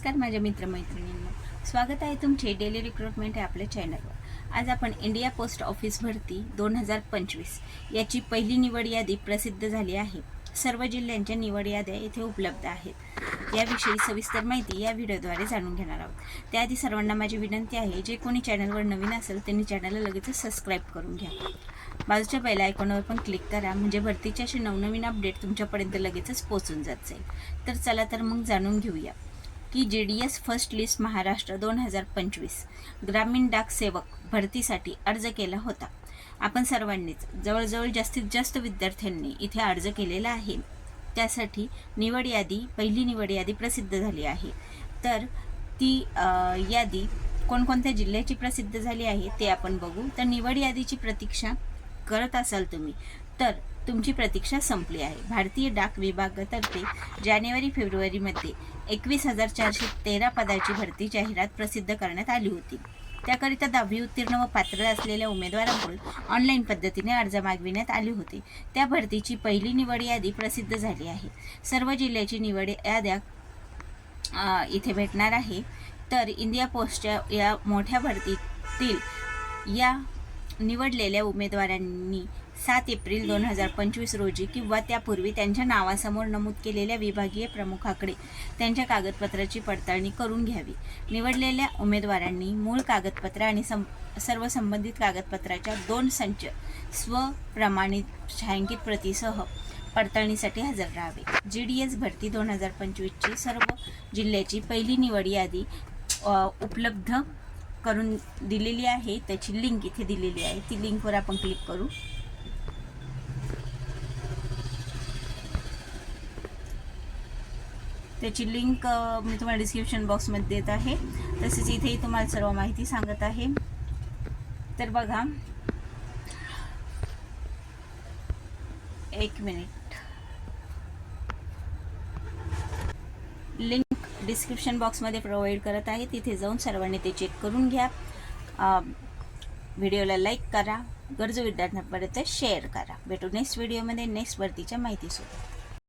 नमस्कार माझ्या मित्रमैत्रिणींना. स्वागत आहे तुमचे डेली रिक्रुटमेंट या आपल्या चॅनलवर आज आपण इंडिया पोस्ट ऑफिस भरती दोन हजार पंचवीस याची पहिली निवड यादी प्रसिद्ध झाली आहे. सर्व जिल्ह्यांच्या निवड याद्या येथे उपलब्ध आहेत. याविषयी सविस्तर माहिती या व्हिडिओद्वारे जाणून घेणार आहोत. त्याआधी सर्वांना माझी विनंती आहे जे कोणी चॅनलवर नवीन असेल त्यांनी चॅनलला लगेचच सबस्क्राईब करून घ्या. बाजूच्या बेल आयकॉनवर पण क्लिक करा म्हणजे भरतीचे असे नवनवीन अपडेट तुमच्यापर्यंत लगेचच पोहोचून जात जाईल. तर चला तर मग जाणून घेऊया. की J D S first list Maharashtra दोन हजार पंचवीस. ग्रामीण डाक सेवक भरतीसाठी अर्ज केला होता. आपण सर्वांनीच जवळजवळ जास्तीत जास्त विद्यार्थ्यांनी इथे अर्ज केलेला आहे. त्यासाठी निवड यादी पहिली निवड यादी प्रसिद्ध झाली आहे. तर ती यादी कोणकोणत्या जिल्ह्याची प्रसिद्ध झाली आहे ते आपण बघू. तर निवड यादीची प्रतीक्षा करत असाल तुम्ही तर तुमची प्रतीक्षा संपली आहे. भारतीय डाक विभागातर्फे जानेवारी फेब्रुवारीमध्ये एकवीस हजार चारशे तेरा पदाची भरती जाहिरात प्रसिद्ध करण्यात आली होती. त्याकरिता दहावी उत्तीर्ण व पात्र असलेल्या उमेदवारांकडून ऑनलाईन पद्धतीने अर्ज मागविण्यात आले होते. त्या भरतीची पहिली निवड यादी प्रसिद्ध झाली आहे. सर्व जिल्ह्याची निवड याद्या इथे भेटणार आहे. तर इंडिया पोस्टच्या या मोठ्या भरतीतील या निवडलेल्या उमेदवारांनी सात एप्रिल दोन हजार पंचवीस रोजी किंवा त्यापूर्वी त्यांच्या नावासमोर नमूद केलेल्या विभागीय प्रमुखाकडे त्यांच्या कागदपत्राची पडताळणी करून घ्यावी. निवडलेल्या उमेदवारांनी मूळ कागदपत्र आणि सं सर्व संबंधित कागदपत्राच्या दोन संच स्वप्रमाणित छायांकित प्रतीसह पडताळणीसाठी हजर राहावे. जी डी एस भरती दोन हजार पंचवीसची सर्व जिल्ह्याची पहिली निवड यादी उपलब्ध करून दिलेली आहे. त्याची लिंक इथे दिलेली आहे. ती लिंकवर आपण क्लिक करू. त्याची लिंक मी तुम्हाला डिस्क्रिप्शन बॉक्समध्ये देत आहे. तसेच इथेही तुम्हाला सर्व माहिती सांगत आहे. तर बघा. एक मिनिट लिंक डिस्क्रिप्शन बॉक्समध्ये प्रोव्हाइड करत आहे. तिथे जाऊन सर्वांनी ते चेक करून घ्या. व्हिडिओला लाईक करा. गरजू विद्यार्थ्यांपर्यंत शेअर करा. भेटू नेक्स्ट व्हिडिओमध्ये नेक्स्ट भरतीच्या माहितीसोबत.